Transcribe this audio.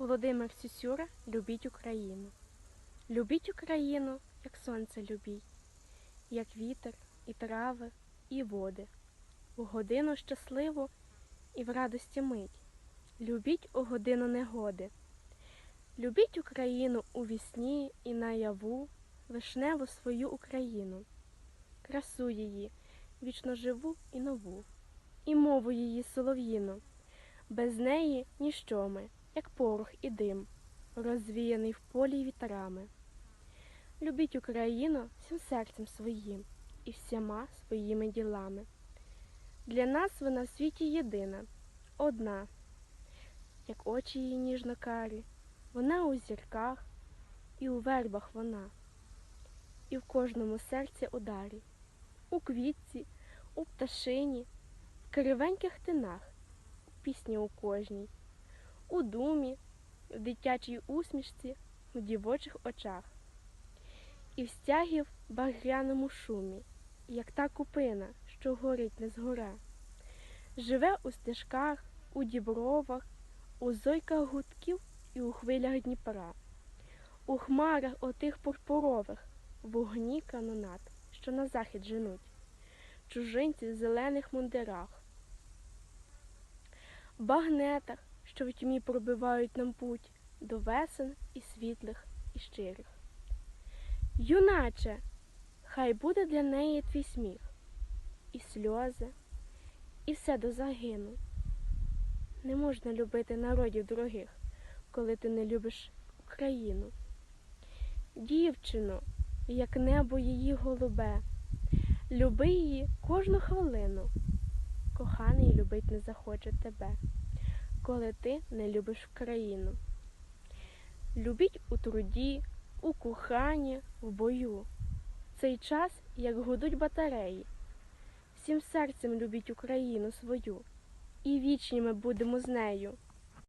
Володимир Сюсюра Любіть Україну. Любіть Україну, як сонце любіть, як вітер, і трави, і води, у годину щасливу і в радості мить. Любіть у годину негоди. Любіть Україну у вісні і наяву, вишневу свою Україну, красу її, вічно живу і нову, і мову її солов'їну. Без неї ніщо ми, як порох і дим, розвіяний в полі вітрами. Любіть Україну всім серцем своїм і всіма своїми ділами. Для нас вона в світі єдина, одна, як очі її ніжно карі, вона у зірках і у вербах вона, і в кожному серці ударі, у квітці, у пташині, в кривеньких тинах, у пісні у кожній, у думі, в дитячій усмішці, в дівочих очах, і в стягів багряному шумі, як та купина, що горить не згора. Живе у стежках, у дібровах, у зойках гудків і у хвилях Дніпра, у хмарах отих пурпурових, вогні канонат, що на захід женуть, чужинці в зелених мундирах, багнетах, що в тьмі пробивають нам путь до весен і світлих, і щирих. Юначе, хай буде для неї твій сміх, і сльози, і все до загину. Не можна любити народів дорогих, коли ти не любиш Україну. Дівчино, як небо її голубе, люби її кожну хвилину. Коханий любить не захоче тебе, коли ти не любиш Україну. Любіть у труді, у коханні, в бою. Цей час, як гудуть батареї. Всім серцем любіть Україну свою, і вічні ми будемо з нею.